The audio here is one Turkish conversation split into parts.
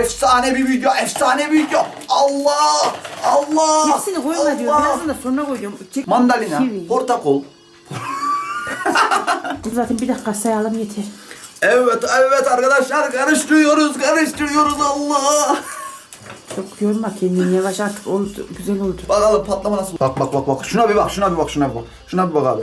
Efsane bir video, efsane bir video. Allah! Allah! Hepsini koyma diyor. Birazdan da sonra koyuyorum. Çek- Mandalina, Kivi. portakal. Dur zaten bir dakika sayalım yeter. Evet, evet arkadaşlar karıştırıyoruz, karıştırıyoruz Allah! Çok yorma kendini yavaş artık oldu. Güzel oldu. Bakalım patlama nasıl? Bak bak bak bak. Şuna bir bak, şuna bir bak, şuna bir bak. Şuna bir bak abi.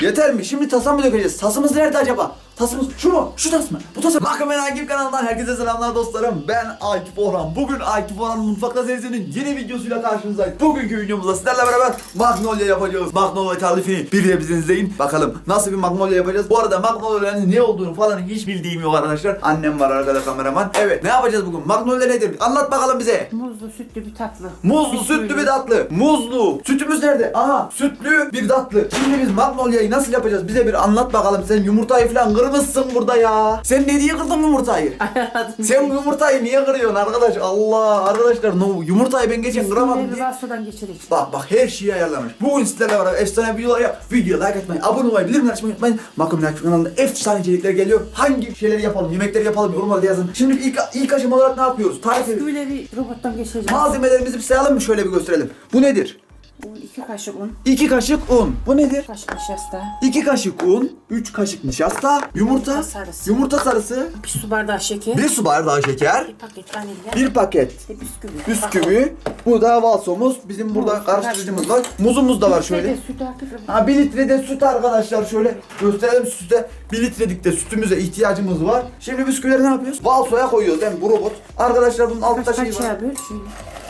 Yeter mi? Şimdi tasa mı dökeceğiz? Tasımız nerede acaba? Tasımız şu mu? Şu tas mı? Bu tas mı? Bakın ben Akif kanalından herkese selamlar dostlarım. Ben Akif Orhan. Bugün Akif Orhan Mutfakta serisinin yeni videosuyla karşınızdayız. Bugünkü videomuzda sizlerle beraber Magnolia yapacağız. Magnolia tarifini bir de bizi izleyin. Bakalım nasıl bir Magnolia yapacağız. Bu arada Magnolia'nın ne olduğunu falan hiç bildiğim yok arkadaşlar. Annem var arkada kameraman. Evet ne yapacağız bugün? Magnolia nedir? Anlat bakalım bize. Muzlu sütlü bir tatlı. Muzlu, sütlü bir tatlı. Muzlu. Sütümüz nerede? Aha, sütlü bir tatlı. Şimdi biz Magnolia'yı nasıl yapacağız? Bize bir anlat bakalım. Sen yumurtayı falan kırmışsın burada ya. Sen ne diye kırdın yumurtayı? Sen bu yumurtayı niye kırıyorsun arkadaş? Allah arkadaşlar no, yumurtayı ben geçen kıramadım diye. geçireceğim. Bak bak her şeyi ayarlamış. Bugün sizlerle beraber efsane videolar yap. Video like atmayı, abone olmayı, bildirimleri açmayı unutmayın. Makam Akif kanalında efsane içerikler geliyor. Hangi şeyleri yapalım, yemekleri yapalım yorumlarda yazın. Şimdi ilk, ilk aşama olarak ne yapıyoruz? Tarif edelim. Bisküvileri robottan geçireceğim. Malzemelerimizi bir sayalım mı? Şöyle bir gösterelim. Bu nedir? Un, iki kaşık un. 2 kaşık un. Bu nedir? Kaşık nişasta. 2 kaşık un, 3 kaşık nişasta, yumurta, Yumurta sarısı. yumurta sarısı, Bir su bardağı şeker. 1 su bardağı şeker, Bir paket vanilya. 1 paket Bir bisküvi. bisküvi, bu da valsomuz. Bizim burada karıştırıcımız var. Muzumuz da var Şöyle. Sütü hafif. Ha 1 litre de süt arkadaşlar şöyle gösterelim sütte 1 litrelik de sütümüze ihtiyacımız var. Şimdi bisküvileri ne yapıyoruz? Valsoya koyuyoruz değil mi bu robot? Arkadaşlar bunun altta Kaç şey var. kaçığa böl. Şöyle.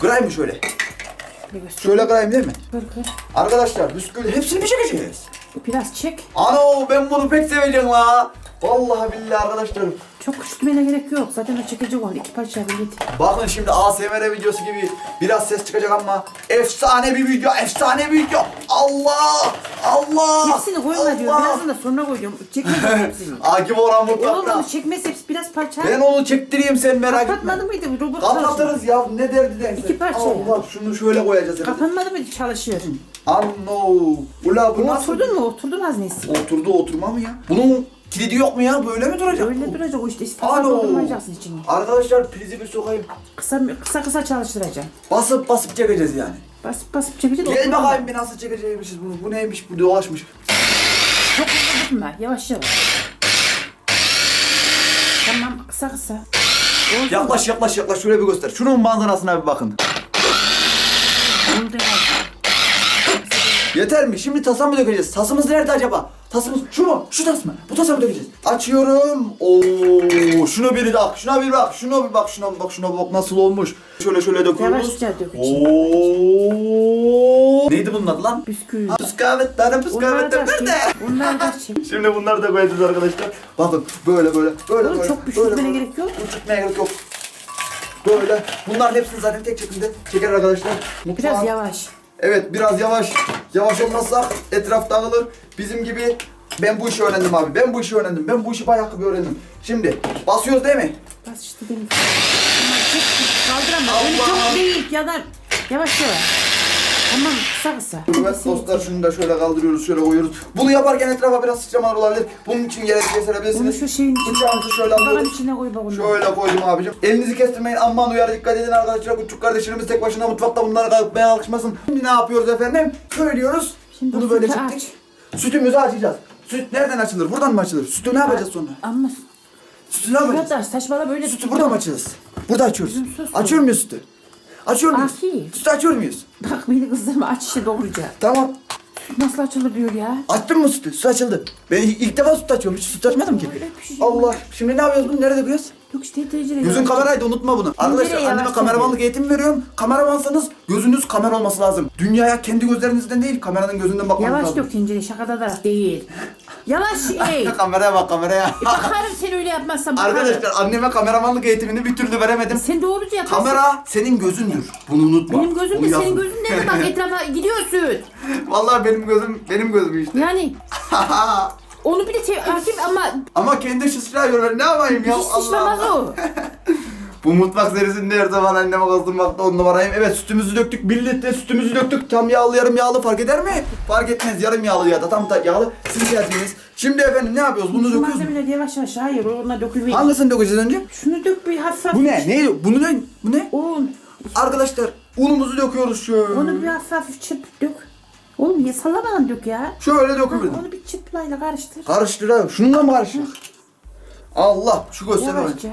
Kırayım mı şöyle? Bir göster. Şöyle kırayım değil mi? Kır kır. Arkadaşlar bisküvi hepsini mi çekeceğiz? Biraz çek. Ano ben bunu pek seveceğim la. Vallahi billahi arkadaşlar. Çok küçültmene gerek yok. Zaten o çekecek onu. İki parça bir yeter. Bakın şimdi ASMR videosu gibi biraz ses çıkacak ama efsane bir video, efsane bir video. Allah! Allah! Hepsini koyma diyor. Allah! Birazdan da sonra koyuyorum. Çekmeyeceğim hepsini. Akif Orhan mutfakta. Oğlum çekmez hepsi biraz parça. Ben onu çektireyim sen merak etme. Kapatmadı mıydı robot? Kapatırız ya ne derdi derse. İki parça Allah şunu şöyle koyacağız. çalışıyor? Kapanmadı mıydı çalışıyor? Anno. Ula bu nasıl? Oturdun mu? Oturdun haznesi. Oturdu oturma mı ya? Bunun kilidi yok mu ya? Böyle mi duracak? Öyle duracak o işte. Alo. doldurmayacaksın içini. Arkadaşlar prizi bir sokayım. Kısa kısa, kısa çalıştıracaksın. Basıp basıp çekeceğiz yani. Basıp basıp çekeceksin. Gel oturma. bakayım bir nasıl çekeceğimişiz bunu. Bu neymiş bu dolaşmış. Çok hızlı gitme. Yavaş yavaş. Tamam kısa kısa. Oldu? Yaklaş yaklaş yaklaş şöyle bir göster. Şunun manzarasına bir bakın. Oldu herhalde. Yeter mi? Şimdi tasa mı dökeceğiz? Tasımız nerede acaba? Tasımız şu mu? Şu tas mı? Bu tasa mı dökeceğiz? Açıyorum. Oo, şunu bir bak. Şuna bir bak. Şuna bir bak. Şuna bir bak. Şuna bir bak nasıl olmuş. Şöyle şöyle döküyoruz. Yavaşça dök içine. Oo. Neydi bunun adı lan? Bisküvi. Püskavetler, Bunlar püskavetler da çek. nerede? Bunlar da çek. Şimdi bunları da koyacağız arkadaşlar. Bakın böyle böyle böyle Oğlum böyle. çok küçültmene böyle, gerek yok. Küçültmeye gerek yok. Böyle. Bunların hepsini zaten tek şekilde çeker arkadaşlar. Biraz Mutfağın- yavaş. Evet biraz yavaş. Yavaş olmazsak etraf dağılır. Bizim gibi ben bu işi öğrendim abi. Ben bu işi öğrendim. Ben bu işi bayağı bir öğrendim. Şimdi basıyoruz değil mi? Bas işte benim. Kaldıramam. Öyle çok değil. Ya da yavaş yavaş. Tamam kısa kısa. Evet dostlar şunu da şöyle kaldırıyoruz, şöyle koyuyoruz. Bunu yaparken etrafa biraz sıçramalar olabilir. Bunun için gerekli Bunu serebilirsiniz. şu şeyin Bıçağınızı şöyle Bakalım alıyoruz. içine koy bak onu. Şöyle koydum abicim. Elinizi kestirmeyin. Aman uyarı dikkat edin arkadaşlar. Küçük kardeşlerimiz tek başına mutfakta bunları kalkmaya alışmasın. Şimdi ne yapıyoruz efendim? Söylüyoruz. Şimdi Bunu böyle sütü çektik. Sütümüzü açacağız. Süt nereden açılır? Buradan mı açılır? Sütü ne yapacağız sonra? Ama Sütü ne yapacağız? Şurada saçmala böyle Sütü tut. burada mı açacağız? Burada açıyoruz. Bizim sus. Açıyor muyuz sütü? Açıyor muyuz? Akif. Sütü açıyor muyuz? Bak beni kızdırma aç işte doğruca. Tamam. Nasıl açılır diyor ya. Açtın mı sütü? Süt açıldı. Ben ilk defa süt açıyorum. Hiç süt açmadım ki. Öyle bir şey Allah. Şimdi ne yapıyoruz bunu? Nerede döküyoruz? Yok işte tecrübe. Gözün kameraydı unutma bunu. Arkadaşlar anneme tabii. kameramanlık eğitim veriyorum. Kameramansanız gözünüz kamera olması lazım. Dünyaya kendi gözlerinizden değil kameranın gözünden bakmanız Yavaş lazım. dök tencereyi şakada da değil. Yavaş ey. kameraya bak kameraya. E bakarım sen öyle yapmazsan bakarım. Arkadaşlar anneme kameramanlık eğitimini bir türlü veremedim. Sen doğruca yaparsın. Kamera senin gözündür. Bunu unutma. Benim gözüm Bunu de senin gözün nerede bak etrafa gidiyorsun. Vallahi benim gözüm benim gözüm işte. Yani onu bir de te- Akif ama Ama kendi şişler görüyor. Ne yapayım ya? hiç sıçramaz Allah. o. Bu mutfak serisinde her zaman anneme kızdırmakta on numarayım. Evet sütümüzü döktük. Bir litre sütümüzü döktük. Tam yağlı yarım yağlı fark eder mi? Fark etmez yarım yağlı ya da tam da yağlı. Siz geldiniz. Şimdi efendim ne yapıyoruz? Bunu döküyoruz. mu? malzemeleri yavaş yavaş hayır ona dökülmeyin. Hangisini dökeceğiz önce? Şunu dök bir hafif. Bu ne? Ne? Bunu ne? Bu ne? Un. Arkadaşlar unumuzu döküyoruz şöyle. Onu bir hafif çırp dök. Oğlum ya sallamadan dök ya. Şöyle döküyoruz. onu bir çırplayla karıştır. Karıştır abi. Şununla mı karıştır? Allah şu göster bana. Yavaşça.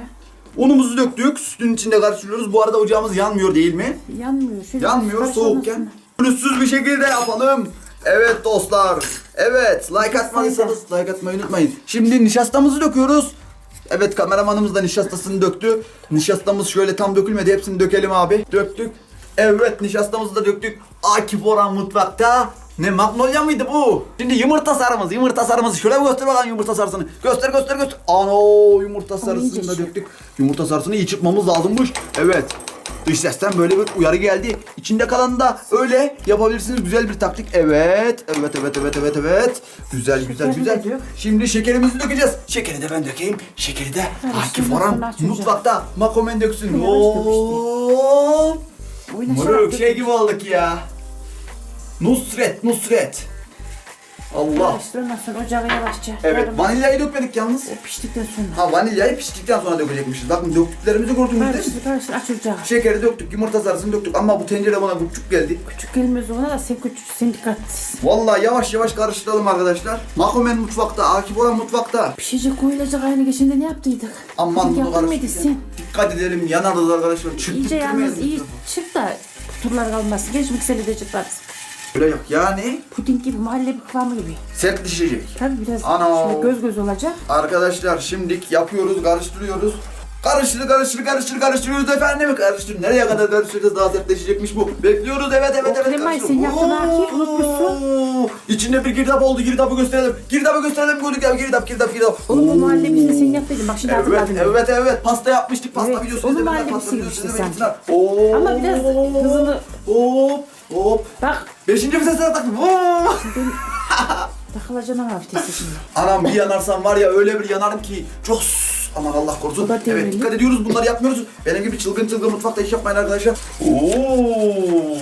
Unumuzu döktük. Sütün içinde karıştırıyoruz. Bu arada ocağımız yanmıyor değil mi? Yanmıyor. Şöyle Yanmıyor karıştırmasın. soğukken. Pürüzsüz bir şekilde yapalım. Evet dostlar. Evet like atmadıysanız like atmayı unutmayın. Şimdi nişastamızı döküyoruz. Evet kameramanımız da nişastasını döktü. Nişastamız şöyle tam dökülmedi. Hepsini dökelim abi. Döktük. Evet nişastamızı da döktük. Akif Orhan mutfakta. Ne magnolia mıydı bu? Şimdi yumurta sarımız, yumurta sarımızı şöyle bir göster bakalım yumurta sarısını. Göster göster göster. Ano yumurta sarısını da iyice döktük. Yumurta sarısını iyi çıkmamız lazımmış. Evet. Dış sesten böyle bir uyarı geldi. İçinde kalanı da öyle yapabilirsiniz. Güzel bir taktik. Evet. Evet evet evet evet evet. Güzel güzel güzel. Şimdi şekerimizi dökeceğiz. Şekeri de ben dökeyim. Şekeri de Akif Orhan mutfakta makomen döksün. Oo. Oynaşarak Moruk şey gibi olduk ya. Nusret Nusret. Allah. Karıştır ondan sonra ocağı yavaşça. Evet Yarım- vanilyayı dökmedik yalnız. O piştikten sonra. Ha vanilyayı piştikten sonra dökecekmişiz. Bakın döktüklerimizi gördünüz değil mi? Karıştır karıştır aç ocağı. Şekeri döktük, yumurta sarısını döktük ama bu tencere bana küçük geldi. Küçük gelmez ona da sen küçük sen dikkatsiz. Vallahi yavaş yavaş karıştıralım arkadaşlar. Mahomen mutfakta, Akif olan mutfakta. Pişecek koyulacak aynı geçende ne yaptıydık? Aman bunu sen. Dikkat edelim yanarız arkadaşlar. Çıktık İyice yalnız iyi çık da kuturlar kalmasın. Geç mikseri de çıkarsın. Öyle yok yani Puding gibi mahalle kıvamı gibi. sertleşecek. Tabii biraz Ana. şöyle göz göz olacak. Arkadaşlar şimdilik yapıyoruz, karıştırıyoruz. Karıştır, karıştır, karıştır, karıştırıyoruz efendim. Karıştır. Nereye kadar karıştıracağız? Daha sertleşecekmiş bu. Bekliyoruz. Evet, evet, O evet. kremayı karıştır. sen yaptın Akif, unutmuşsun. İçinde bir girdap oldu. Girdabı gösterelim. Girdabı gösterelim. Gördük ya. Girdap, girdap, girdap. Oğlum bu mahalle bizi sen yaptıydın. Bak şimdi Evet, hatırladım. evet, evet. Pasta yapmıştık. Pasta Evet, videosu onun mahallesi Pasta videosu sen. Oo. Ama biraz hızını- Hop, hop. Bak Beşinci vitesine. Oo. takılacağına hafif testi şimdi. Anam bir yanarsam var ya öyle bir yanarım ki çok aman Allah korusun. Da Evet dikkat ediyoruz bunları yapmıyoruz. Benim gibi çılgın çılgın mutfakta iş yapmayın arkadaşlar. Oo.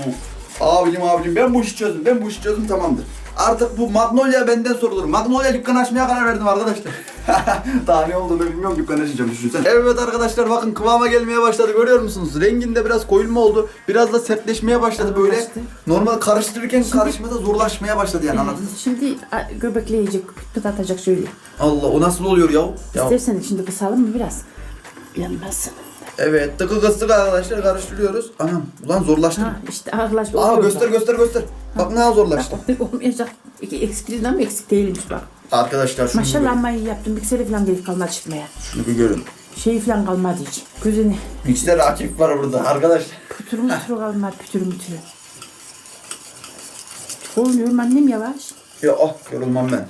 Abicim abicim ben bu işi çözdüm. Ben bu işi çözdüm tamamdır. Artık bu Magnolia benden sorulur. Magnolia dükkan açmaya karar verdim arkadaşlar. Daha ne olduğunu bilmiyorum dükkan açacağım düşünsen. Evet arkadaşlar bakın kıvama gelmeye başladı görüyor musunuz? Renginde biraz koyulma oldu. Biraz da sertleşmeye başladı böyle. Normal karıştırırken karışmada zorlaşmaya başladı yani anladınız mı? Şimdi a, göbekle yiyecek, pıt atacak şöyle. Allah o nasıl oluyor ya? ya İstersen şimdi kısalım mı biraz? Yanmasın. Evet tıkı kıstık arkadaşlar karıştırıyoruz. Anam ulan zorlaştı. Ha işte ağırlaştı. Aa oluyor göster bak. göster göster. Bak ne zorlaştı. Bak, olmayacak. İki eksikliğinden mi eksik değilmiş bak. Arkadaşlar şunu Maşallah iyi yaptım. Mikseri falan gerek kalmadı çıkmaya. şunu bir görün. Şey falan kalmadı hiç. Gözüne Mikser Akif var burada arkadaşlar. pütürü mütürü kalmadı. Pütürü mütürü. Olmuyor annem yavaş. Ya ah yorulmam ben.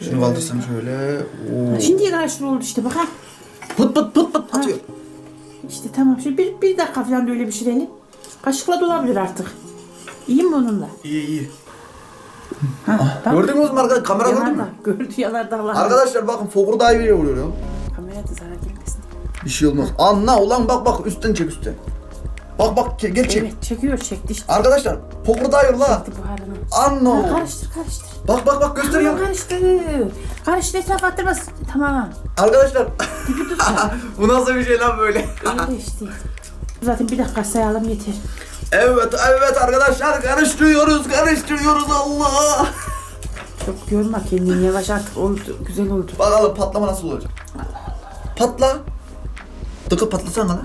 Şunu kaldırsam şöyle. Oo. Şimdi karıştır oldu işte bak ha. Pıt pıt pıt pıt atıyor. İşte tamam. Şimdi bir, bir dakika falan da öyle pişirelim. Kaşıkla dolabilir artık. İyi mi onunla? İyi iyi. Ha, bak. Gördünüz mü arkadaşlar? Kamera gördün mü? Gördü yanarda Allah. Arkadaşlar bakın fokur iyi vuruyor ya. Kameraya da zarar gelmesin. Bir şey olmaz. Anla ulan bak bak üstten çek üstten. Bak bak gel çek. Evet çekiyor çekti işte. Arkadaşlar fokur la. Çekti buharını. Ha, Anla. karıştır karıştır. Bak bak bak gösteriyor. Tamam karıştır. Karıştır etrafı attırmaz. Tamam. Arkadaşlar Dibi bu nasıl bir şey lan böyle? Öyle işte. Zaten bir dakika sayalım yeter. Evet evet arkadaşlar karıştırıyoruz karıştırıyoruz Allah. Çok yorma kendini yavaş artık oldu. Güzel oldu. Bakalım patlama nasıl olacak? Patla. Tıkı patlasana lan.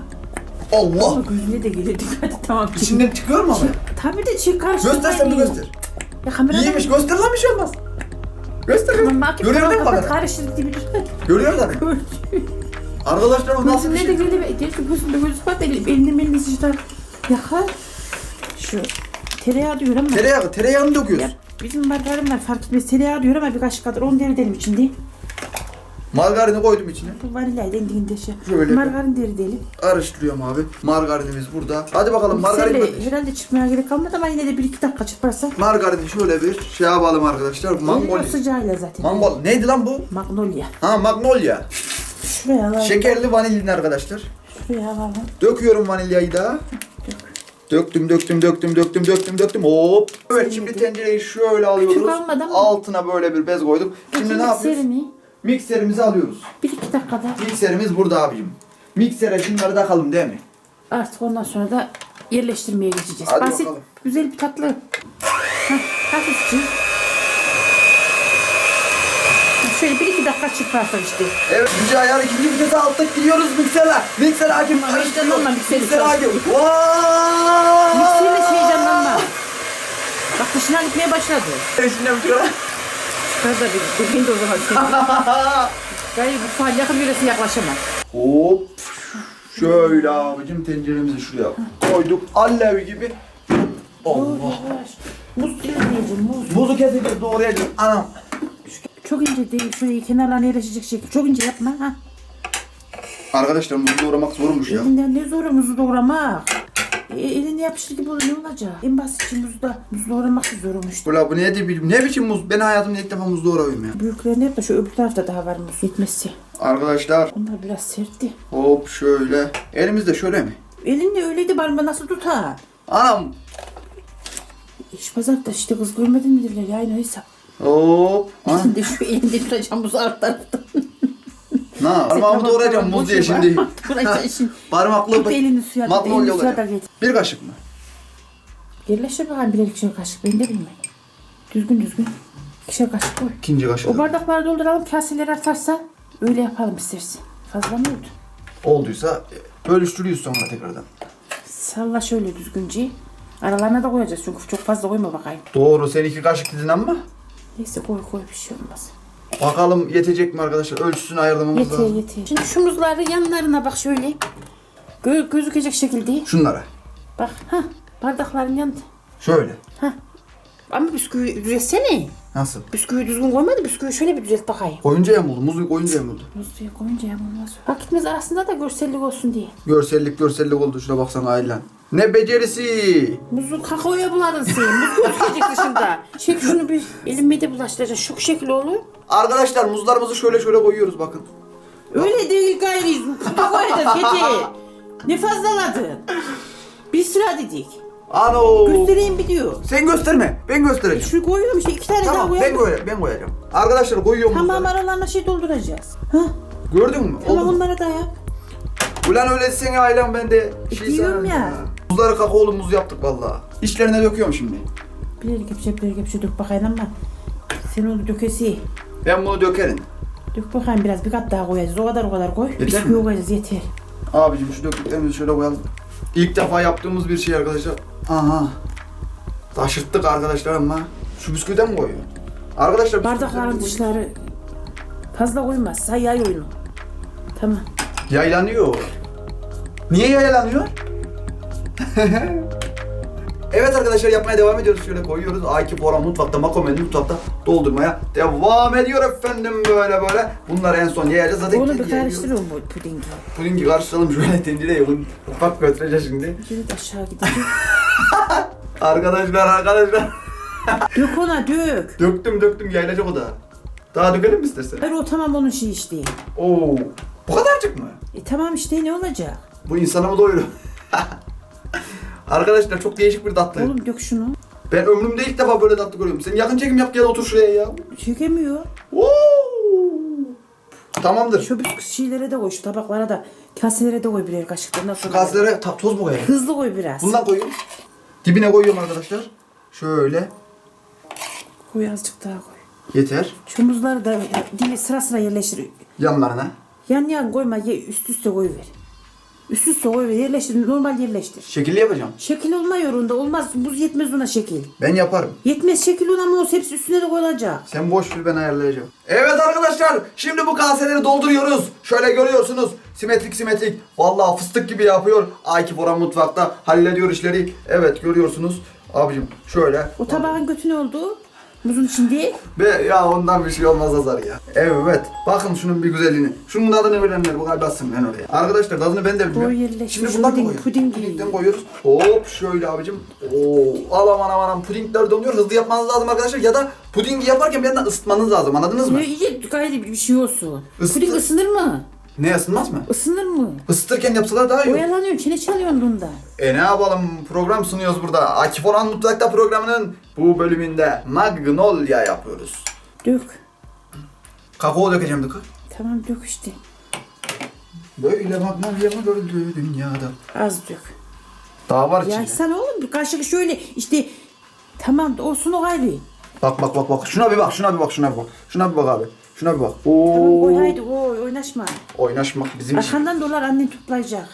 Allah. Gözüne de geliyor dikkat et tamam. İçinden çıkıyor mu ama? Tabii de karıştır. Göster sen bir göster. Ya kameradan. İyiymiş göster lan bir şey olmaz. Göster. Tamam. Görüyor değil mi kamera? Karıştır dibi tut. Görüyor da. Gördü. Arkadaşlar bu nasıl bir Gözünde de şey? geliyor. Diyor ki gözünde gözü. Elini elini elini sıçrar. Yakar. Şu tereyağı diyor ama. Tereyağı, tereyağını Ya, döküyoruz. bizim margarin var fark etmez. Tereyağı diyor ama bir kaşık kadar onu deridelim içinde. Margarini koydum içine. Bu vanilyayı dendiğinde şey. Şöyle. Margarin deridelim. Karıştırıyorum abi. Margarinimiz burada. Hadi bakalım margarin. Mikserle herhalde çıkmaya gerek kalmadı ama yine de bir iki dakika çırparsak. Margarini şöyle bir şey yapalım arkadaşlar. Mangol. sıcağıyla zaten. Mangol. Neydi lan bu? Magnolia. Ha magnolia. Şuraya alalım. Şekerli vanilin arkadaşlar. Şuraya alalım. Döküyorum vanilyayı da. Döktüm, döktüm, döktüm, döktüm, döktüm, döktüm. Hop. Evet şimdi tencereyi şöyle alıyoruz. Küçük almadan mı? Altına böyle bir bez koyduk. Şimdi ne yapıyoruz? Mikserini Mikserimizi alıyoruz. bir iki dakikada Mikserimiz burada abicim. Miksere şunları takalım değil mi? artık ondan sonra da yerleştirmeye geçeceğiz. Hadi Basit, bakalım. güzel bir tatlı. Heh, hafifçe. Şöyle bir iki dakika çırparsak işte. Evet Yüce Ayar ikinci vitese attık gidiyoruz mikserle. Mikser Tamam, karıştırıyor. heyecanlanma, mikseri Mikser. Vaaay. Mikserle şey heyecanlanma. Bak dışına gitmeye başladı. Eşine bitiyor. Çıkar da bir dökeyim de o zaman seni. Gayet bu falan yakın yöresi yaklaşamaz. Hop. Şöyle abicim tenceremizi şuraya koyduk. Alev gibi. Allah. Muz dilimleyeceğim muz. Buzu keseceğiz doğrayacağız. Anam. Çok ince değil. Şurayı kenarlarına yerleşecek şekil. Çok ince yapma. Ha. Arkadaşlar muzu doğramak zormuş ya. Elinden ne zor muzu doğramak. E, elinde yapışır gibi olur ne olacak? En basit şey muzda. Muz doğramak da zormuş. Ula bu ne de ne biçim muz? Ben hayatımda ilk defa muz doğrayayım ya. Büyüklerini yap da şu öbür tarafta daha var muz. Yetmesi. Arkadaşlar Onlar biraz sertti. hop şöyle. Elimizde şöyle mi? Elinde öyleydi bari nasıl tutar? Anam. İş pazarda işte kız görmedin mi derler ya aynı hesap. Hop. Şimdi şu elinde tutacağım muzu alt taraftan. Ne? Parmağımı doğrayacağım muz diye şimdi. Doğrayacaksın şimdi. Parmakla Tut elini suya Elini da olacak. getir. Bir kaşık mı? Yerleştir bakalım birer ikişer kaşık. Ben de bilmem. Düzgün düzgün. İkişer kaşık koy. İkinci kaşık. O bardakları dolduralım. Kaseler artarsa öyle yapalım istersen. Fazla mı oldu? Olduysa e, bölüştürüyoruz sonra tekrardan. Salla şöyle düzgünce. Aralarına da koyacağız çünkü çok fazla koyma bakayım. Doğru sen iki kaşık dedin ama. Neyse koy koy bir şey olmaz. Bakalım yetecek mi arkadaşlar? Ölçüsünü ayarlamamız Yeter lazım. yeter. Şimdi şu muzları yanlarına bak şöyle. Gö gözükecek şekilde. Şunlara. Bak ha bardakların yanında. Şöyle. Ha. Ama bisküvi düzeltsene. Nasıl? Bisküvi düzgün koymadı. Bisküvi şöyle bir düzelt bakayım. Koyunca yamuldu. Muzu koyunca yamuldu. Muz diye koyunca yapılmaz. Bak gitmez arasında da görsellik olsun diye. Görsellik görsellik oldu. Şuna baksana Aylan. Ne becerisi. Muzu kakaoya buladın sen. Muz gözükecek dışında. Çek şunu bir elime de bulaştıracak. Şu şekil olur. Arkadaşlar muzlarımızı şöyle şöyle koyuyoruz bakın. Öyle değil gayri. Koyacağız yeter. Ne fazlaladın? Bir sıra dedik. Ano. Göstereyim bir diyor. Sen gösterme. Ben göstereceğim. Şu koyuyorum işte iki tane daha Tamam ben koyalım. koyacağım. Ben koyacağım. Arkadaşlar koyuyorum Tamam aralarına şey dolduracağız. Ha? Gördün mü? Tamam Oldu onlara da yap. Ulan öyle sen Aylan ben de şey Diyorum sanırım ya. Muzları kakaolu muz yaptık vallahi. İçlerine döküyorum şimdi. Bir kepçe bir kepçe dök bakayım ama. Sen onu dökesi. Ben bunu dökerim. Dök bakayım biraz bir kat daha koyacağız. O kadar o kadar koy. Yeter Bisküvi mi? koyacağız yeter. Abicim şu döktüklerimizi şöyle koyalım. İlk defa yaptığımız bir şey arkadaşlar. Aha. Taşırttık arkadaşlar ama. Şu bisküviden mi koyuyor? Arkadaşlar Bardakların bisküviden dışları fazla koymaz. Say yay oyunu. Tamam. Yaylanıyor. Niye yaylanıyor? evet arkadaşlar yapmaya devam ediyoruz. Şöyle koyuyoruz. A2 Bora mutfakta, Makomen mutfakta doldurmaya devam ediyor efendim böyle böyle. Bunları en son yayacağız. Zaten Onu bir yayıyor. karıştır o bu pudingi. Pudingi karıştıralım şöyle tencereye. Bunu ufak götüreceğiz şimdi. De aşağı gidecek. Arkadaşlar arkadaşlar. dök ona dök. Döktüm döktüm yayılacak o da. Daha dökelim mi istersen? Hayır o tamam onun şey işte. Oo. Bu kadarcık mı? E tamam işte ne olacak? Bu insana mı doyuruyor? Arkadaşlar çok değişik bir tatlı. Oğlum dök şunu. Ben ömrümde ilk defa böyle tatlı görüyorum. Sen yakın çekim yap gel otur şuraya ya. Çekemiyor. Oo. Tamamdır. Şu bisküvi şeylere de koy, şu tabaklara da, kaselere de koy birer kaşık. Ondan Şu sonra kaselere ta- toz mu koyalım? hızlı koy biraz. Bundan koyuyorum. Dibine koyuyorum arkadaşlar. Şöyle. Koy azıcık daha koy. Yeter. Şu muzları da dili sıra sıra yerleştir. Yanlarına. Yan yan koyma, ye, üst üste koy ver. Üst üste koy ver, yerleştir, normal yerleştir. Şekilli yapacağım. Şekil olmuyor onda, olmaz. Buz yetmez ona şekil. Ben yaparım. Yetmez şekil ona ama o hepsi üstüne de koyulacak. Sen boş ver ben ayarlayacağım. Evet arkadaşlar şimdi bu kaseleri dolduruyoruz. Şöyle görüyorsunuz simetrik simetrik. Vallahi fıstık gibi yapıyor. Akif Orhan mutfakta hallediyor işleri. Evet görüyorsunuz. Abicim şöyle. O tabağın götü ne oldu? Muzun içinde. Be ya ondan bir şey olmaz Azar ya. Evet. Bakın şunun bir güzelliğini. Şunun adını verenler bu bassın ben oraya. Arkadaşlar tadını ben de bilmiyorum. Koy yerleştir. Şimdi bundan Puding- koyuyoruz? pudingi. Pudingden koyuyoruz. Hop şöyle abicim. Oo, al aman aman pudingler donuyor. Hızlı yapmanız lazım arkadaşlar. Ya da pudingi yaparken bir yandan ısıtmanız lazım. Anladınız mı? Ne iyice gayri bir şey olsun. Isıtı- Puding ısınır mı? Ne ısınmaz mı? Isınır mı? Isıtırken yapsalar daha iyi olur. Oyalanıyorsun, çene çalıyorsun bunda. E ne yapalım program sunuyoruz burada. Akif Orhan Mutfak'ta programının bu bölümünde Magnolia yapıyoruz. Dök. Kakao dökeceğim dıkı. Tamam dök işte. Böyle Magnolia mı gördü dünyada? Az dök. Daha var Ya içinde. sen oğlum bir kaşık şöyle işte tamam olsun o gayrı. Bak bak bak bak. Şuna bir bak, şuna bir bak, şuna bir bak. Şuna bir bak abi. Şuna bir bak. Tamam Oo. koy haydi oy oynaşma. Oynaşmak bizim iş. Arkandan dolar annen toplayacak.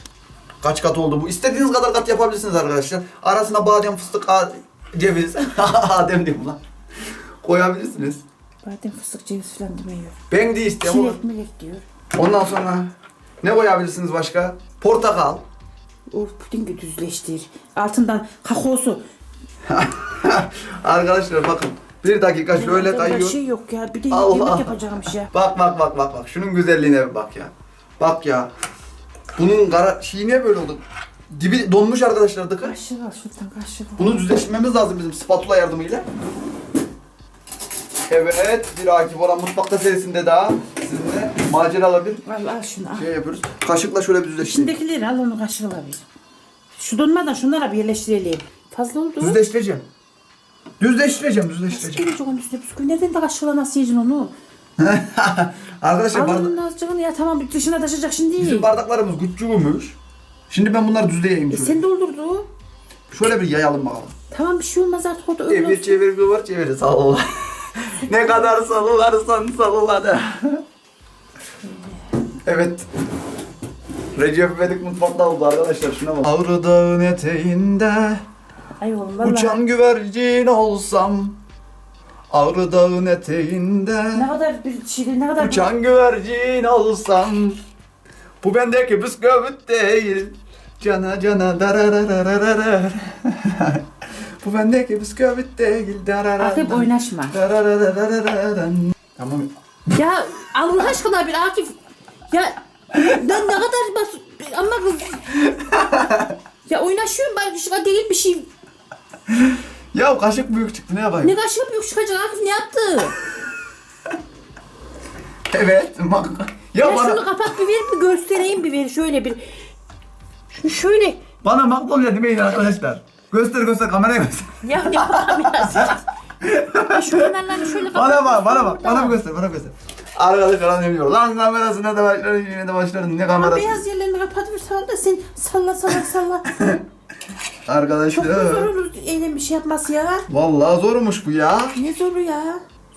Kaç kat oldu bu? İstediğiniz kadar kat yapabilirsiniz arkadaşlar. Arasına badem, fıstık, ceviz. Adem diyeyim lan. Koyabilirsiniz. Badem fıstık ceviz falan demiyor. Ben de istiyorum. Çilek milek diyor. Ondan sonra ne koyabilirsiniz başka? Portakal. O pudingi düzleştir. Altından kakaosu. Arkadaşlar bakın. Bir dakika şöyle kayıyor. şey yok ya. Bir de Allah. yemek yapacakmış ya. Bak bak bak bak bak. Şunun güzelliğine bir bak ya. Bak ya. Bunun kara şeyi niye böyle oldu? Dibi donmuş arkadaşlar dıkı. Kaşık al şuradan kaşık al. Bunu düzleştirmemiz lazım bizim spatula yardımıyla. Evet, bir Akif Orhan Mutfakta serisinde daha sizinle maceralı bir Al al şunu al. şey yapıyoruz. Kaşıkla şöyle bir düzleştirelim. İçindekileri al onu kaşıkla bir. Şu donmadan şunlara bir yerleştirelim. Fazla oldu. Düzleştireceğim. Düzleştireceğim, Nasıl düzleştireceğim. gelecek onun üstüne? Nereden de kaşıkla nasıl yiyeceksin onu? Arkadaşlar Al barda- onun azıcığını ya tamam bir dışına taşıyacak şimdi. bizim bardaklarımız küçükmüş. Şimdi ben bunları düzleyeyim E şöyle. sen doldurdu. Şöyle bir yayalım bakalım. Tamam bir şey olmaz artık o da öyle olsun. çevir kıvır çevir salla. ne kadar sallarsan salla evet. Recep İvedik mutfakta oldu arkadaşlar şuna bak. Ağrı dağın eteğinde Ay oğlum vallahi. uçan güvercin olsam Ağrı dağın eteğinde Ne kadar bir şey ne kadar uçan güvercin olsam Bu bendeki bisküvit değil Cana cana darararararar Bu bendeki bisküvit değil Akif oynaşma. Tamam. Ya Allah aşkına bir Akif. Ya ben ne kadar bas ama kız. ya oynaşıyorum ben şuna değil bir şey. Ya kaşık büyük çıktı ne yapayım? Ne kaşık yok çıkacak Akif ne yaptı? Evet. Bak. Ya, Ya bana şunu kapat bir ver bir göstereyim bir ver şöyle bir. Şunu şöyle. bana Magnolia demeyin arkadaşlar. Göster göster kameraya göster. Ya ne ya? Ya şu kenarlarını şöyle kapat. Bana bak bana bak. Bana göster bana göster. Arkadaşlar demiyor. Lan kamerasına da başlarım yine de başlarım. Ne Ama kamerası? beyaz yerlerini kapatıp sal da sen salla salla salla. Çok mu zor Arkadaşlar. olur eylem bir şey yapması ya? Vallahi zormuş bu ya. Ne zoru ya?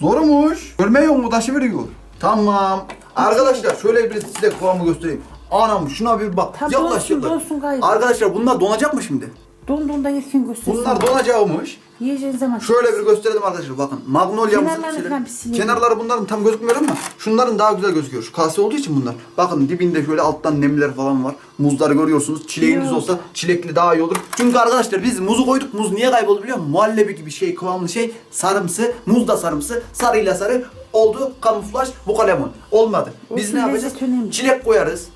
Zormuş. Görmüyor mu taşı veriyor. Tamam. Arkadaşlar şöyle bir size kıvamı göstereyim. Anam şuna bir bak. Tam yaklaş donsun, yaklaş. gayet. Arkadaşlar bunlar donacak mı şimdi? Donduğunda yerken göstersin. Bunlar donacakmış. Yiyeceğin zaman. Şöyle bir gösterelim arkadaşlar bakın. Magnolia'mızın Kenarlarını şeyleri- falan bir silelim. Kenarları bunların tam gözükmüyor ama şunların daha güzel gözüküyor. Şu kase olduğu için bunlar. Bakın dibinde şöyle alttan nemler falan var. Muzları görüyorsunuz. Çileğiniz Yok. olsa çilekli daha iyi olur. Çünkü arkadaşlar biz muzu koyduk. Muz niye kayboldu biliyor musun? Muhallebi gibi şey kıvamlı şey. Sarımsı. Muz da sarımsı. Sarıyla sarı oldu. Kamuflaj. Bu kalemun. Olmadı. Biz Olsun, ne yapacağız? lezzet önemli. Çilek koyarız.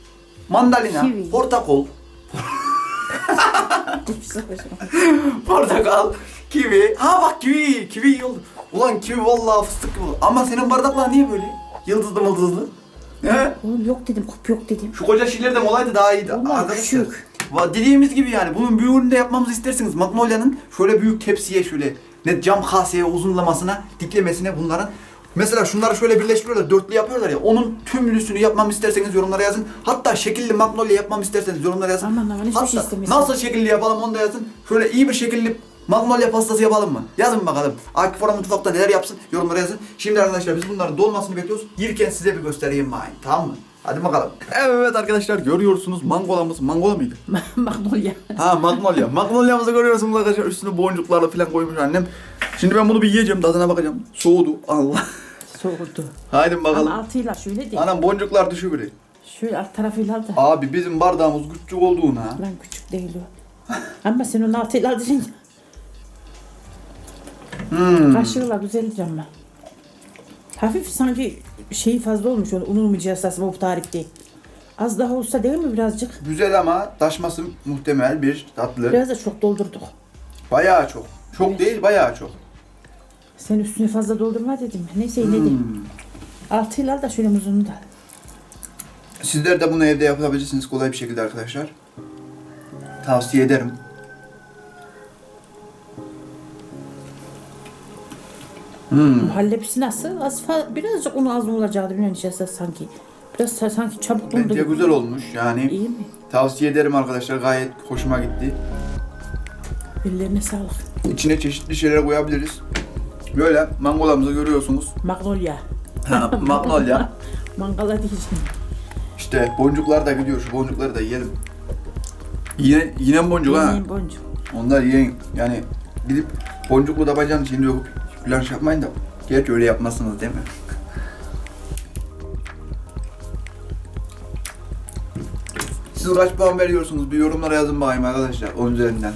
Mandalina, Kivi. portakal, Portakal, kivi. Ha bak kivi, kivi iyi oldu. Ulan kivi vallahi fıstık gibi oldu. Ama senin bardaklar niye böyle? Yıldızlı mıldızlı. He? Oğlum yok dedim, kup yok dedim. Şu koca şişleri de olaydı daha iyiydi. Onlar Arkadaşlar. küçük. Va- Dediğimiz gibi yani bunun büyüğünü de yapmamızı isterseniz Magnolia'nın şöyle büyük tepsiye şöyle ne cam kaseye uzunlamasına diklemesine bunların Mesela şunları şöyle birleştiriyorlar, dörtlü yapıyorlar ya. Onun tümlüsünü yapmamı isterseniz yorumlara yazın. Hatta şekilli magnolia yapmamı isterseniz yorumlara yazın. Aman aman, hiçbir Hatta şey. Nasıl şekilli yapalım onu da yazın. Şöyle iyi bir şekilli magnolia pastası yapalım mı? Yazın bakalım. Akif Orhan mutfakta neler yapsın yorumlara yazın. Şimdi arkadaşlar biz bunların dolmasını bekliyoruz. Yerken size bir göstereyim ben. Tamam mı? Hadi bakalım. Evet arkadaşlar görüyorsunuz mangolamız. Mangola mıydı? Magnolia. Ha magnolia. Magnolia'mızı görüyorsunuz arkadaşlar. Üstüne boncuklarla falan koymuş annem. Şimdi ben bunu bir yiyeceğim. Tadına bakacağım. Soğudu. Allah. Soğudu. Haydi Ama bakalım. altıyla şöyle de. Anam boncuklar düşüyor biri. Şöyle alt tarafıyla al da. Abi bizim bardağımız küçük olduğuna. Lan küçük değil o. Ama sen onun altıyla alacaksın. Hmm. Kaşığıyla güzeldir ama. Hafif sanki şeyi fazla olmuş onu unutmayacağız aslında bu tarifte. Az daha olsa değil mi birazcık? Güzel ama taşması muhtemel bir tatlı. Biraz da çok doldurduk. Bayağı çok. Çok Evet. değil bayağı çok. Sen üstüne fazla doldurma dedim. Neyse. Hmm. Altıyla al da şöyle muzunu da. Sizler de bunu evde yapabilirsiniz kolay bir şekilde arkadaşlar. Tavsiye ederim. Hmm. Muhallebisi nasıl? Az birazcık unu az mı olacaktı bilmiyorum işte sanki. Biraz sa- sanki çabuk dondu. Bence güzel olmuş yani. İyi mi? Tavsiye ederim arkadaşlar gayet hoşuma gitti. Ellerine sağlık. İçine çeşitli şeyler koyabiliriz. Böyle mangolarımızı görüyorsunuz. Magnolia. Ha, Magnolia. Mangala diyeceğim. İşte boncuklar da gidiyor. Şu boncukları da yiyelim. Yine yine boncuk ha? Yemeğin boncuk. Onlar yiyin. Yani gidip boncuklu tabancanın içinde yok. Şey yapmayın da. Gerçi öyle yapmazsınız değil mi? Siz kaç puan veriyorsunuz? Bir yorumlara yazın bakayım arkadaşlar. 10 üzerinden.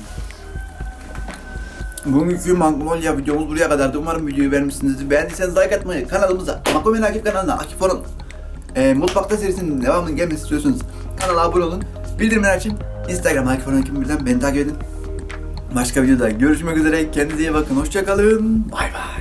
Bugünkü Magnolia videomuz buraya kadardı. Umarım videoyu beğenmişsinizdir. Beğendiyseniz like atmayı, kanalımıza, Makomen Akif kanalına, Akif Orun, e, Mutfakta serisinin devamının gelmesi istiyorsanız kanala abone olun. Bildirimleri açın. Instagram Akif Akif birden beni takip edin. Başka videoda görüşmek üzere. Kendinize iyi bakın. Hoşçakalın. Bay bay.